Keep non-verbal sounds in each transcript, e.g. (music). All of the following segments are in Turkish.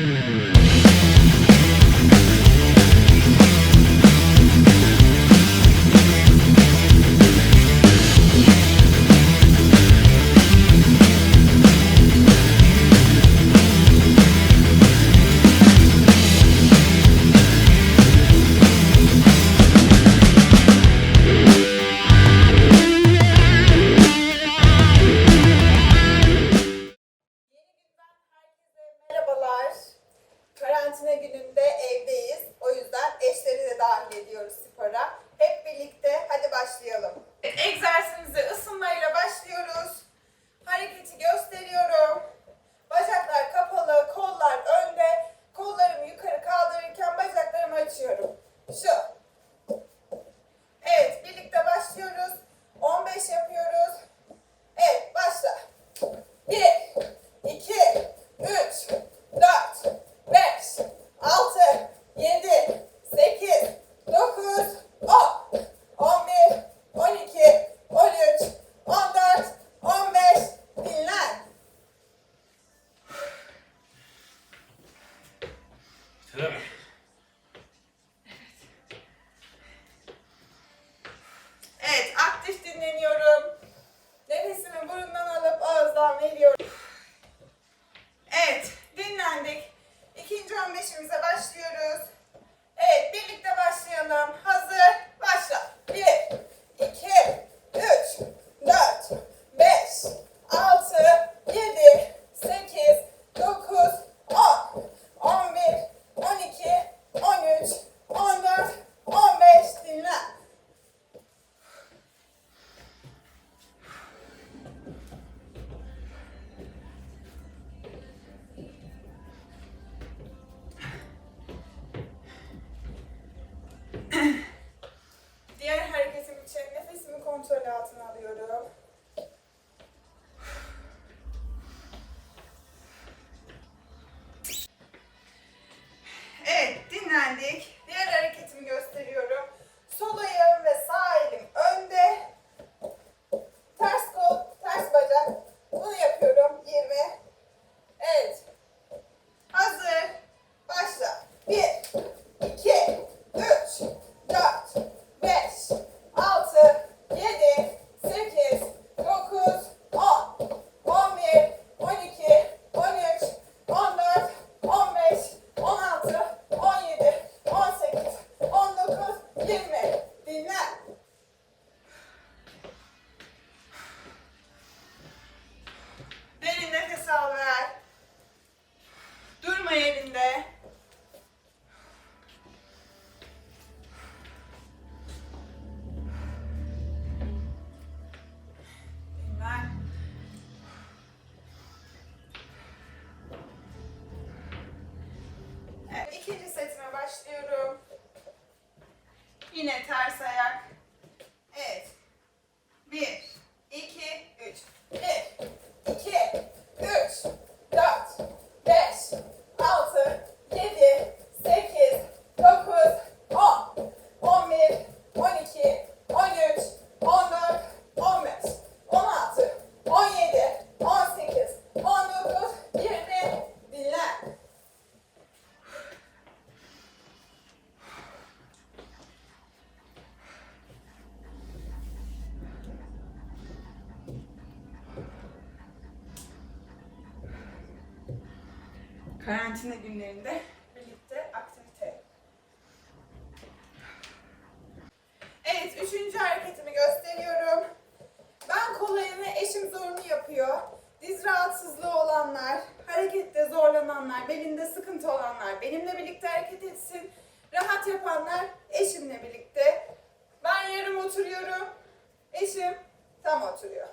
Mm-hmm. karantina günlerinde birlikte aktivite. Evet, üçüncü hareketimi gösteriyorum. Ben kolayını, eşim zorunu yapıyor. Diz rahatsızlığı olanlar, harekette zorlananlar, belinde sıkıntı olanlar benimle birlikte hareket etsin. Rahat yapanlar eşimle birlikte. Ben yarım oturuyorum, eşim tam oturuyor.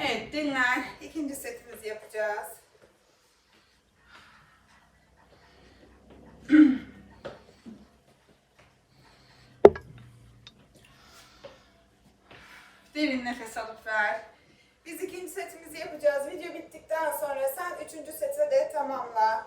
Evet dinlen. İkinci setimizi yapacağız. (clears throat) Derin nefes alıp ver. Biz ikinci setimizi yapacağız. Video bittikten sonra sen üçüncü seti de tamamla.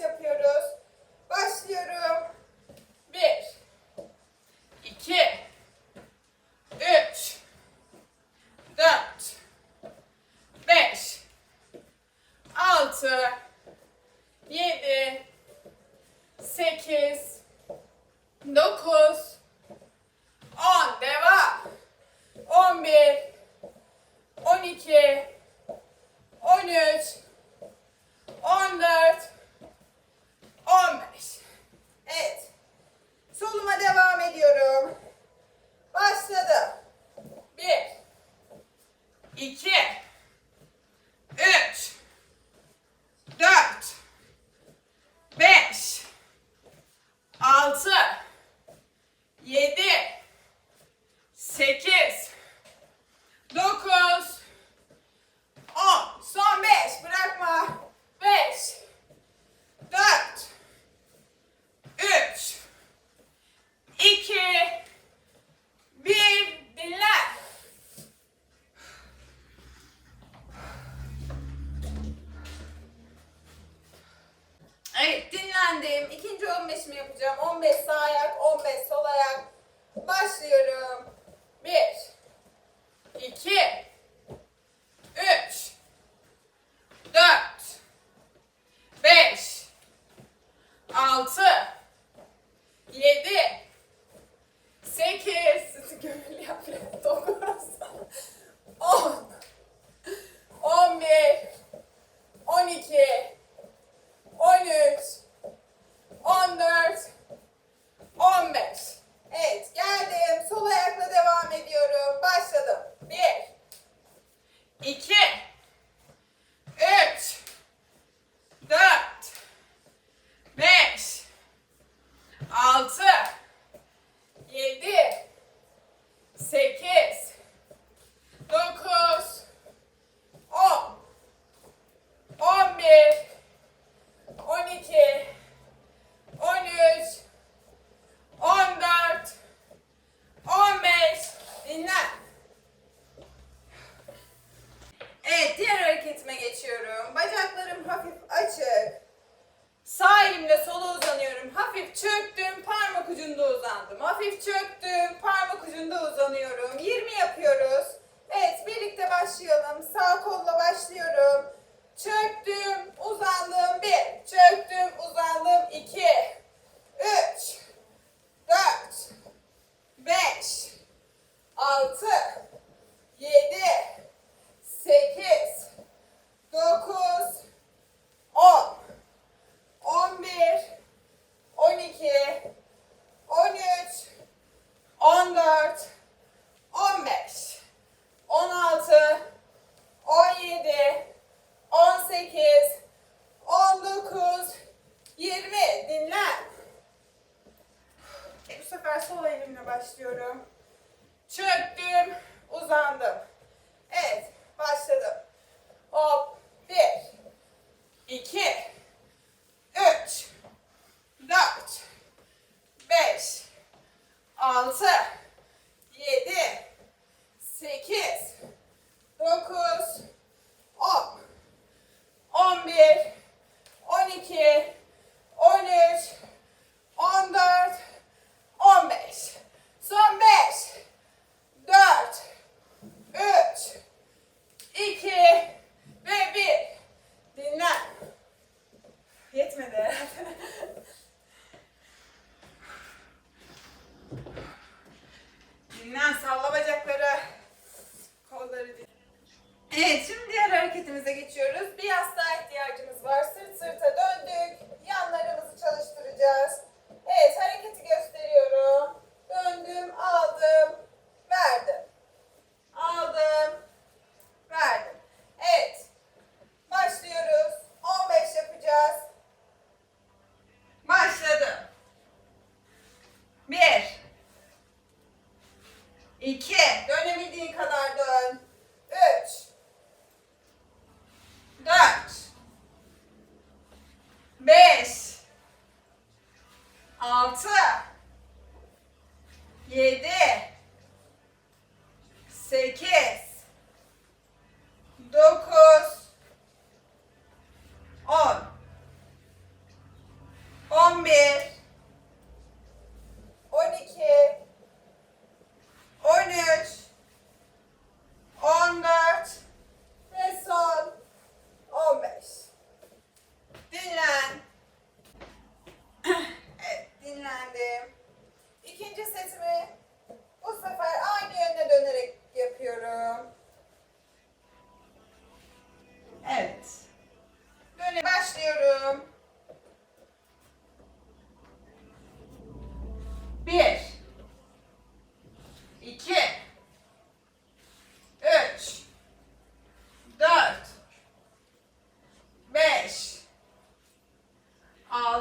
yapıyoruz. 2 Çık. geçiyoruz. Bir altı, yedi,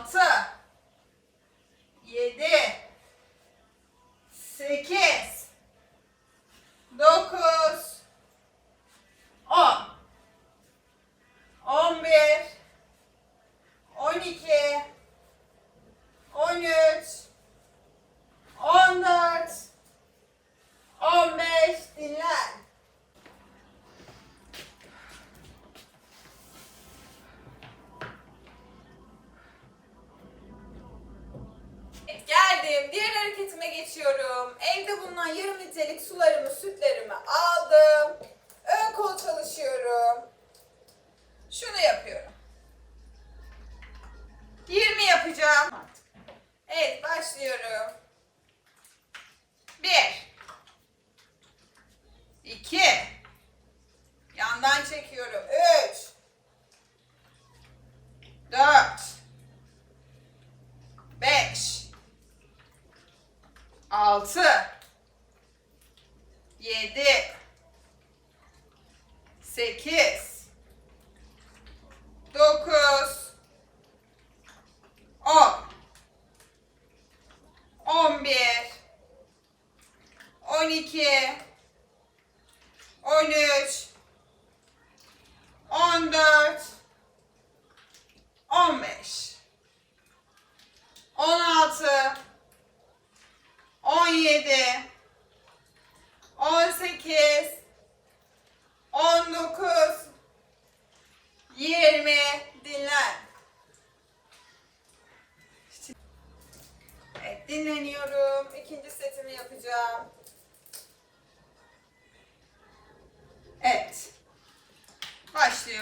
五次 Buradan yarım litrelik sularımı, sütlerimi aldım. Ön kol çalışıyorum. Şunu yapıyorum. 20 yapacağım. Evet başlıyorum. 1 2 Yandan çekiyorum. 3 4 5 6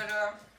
Ada.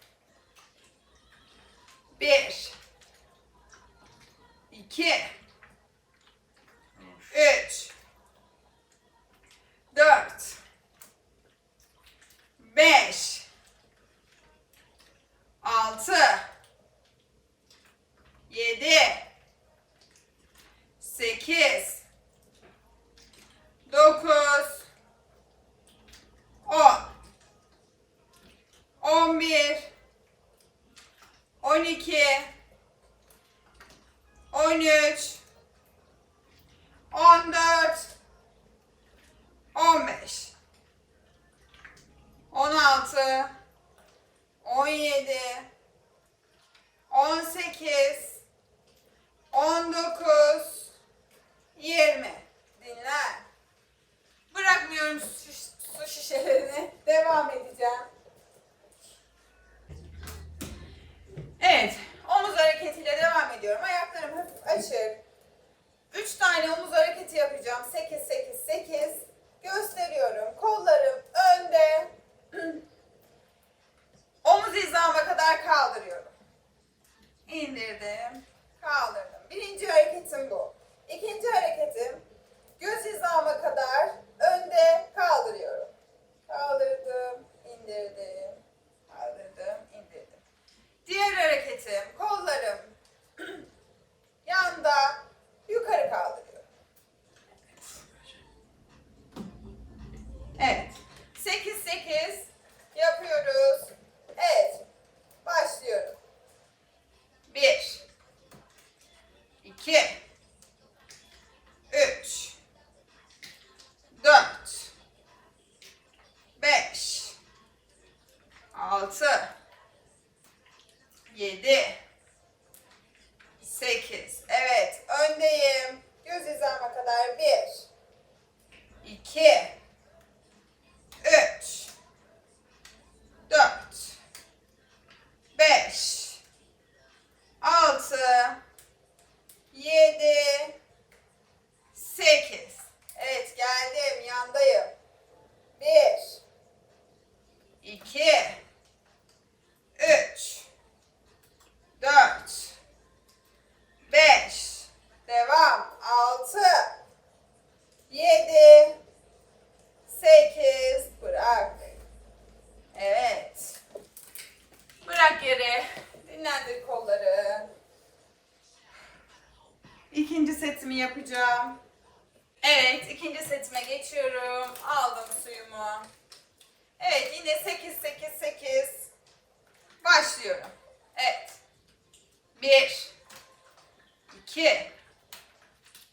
થાય છે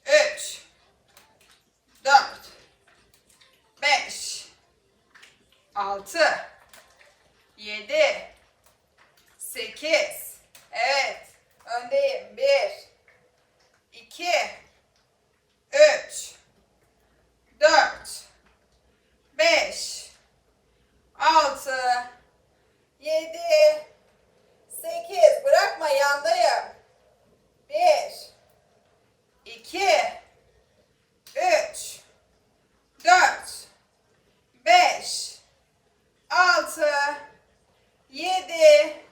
üç, dört, beş, altı, yedi, sekiz. Evet. Öndeyim. Bir, iki, üç, dört, beş, altı, yedi, sekiz. Bırakma yandayım. Bir, 2 3 4 5 6 7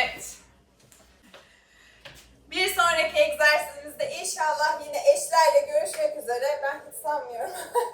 Evet. Bir sonraki egzersizimizde inşallah yine eşlerle görüşmek üzere. Ben hiç sanmıyorum. (laughs)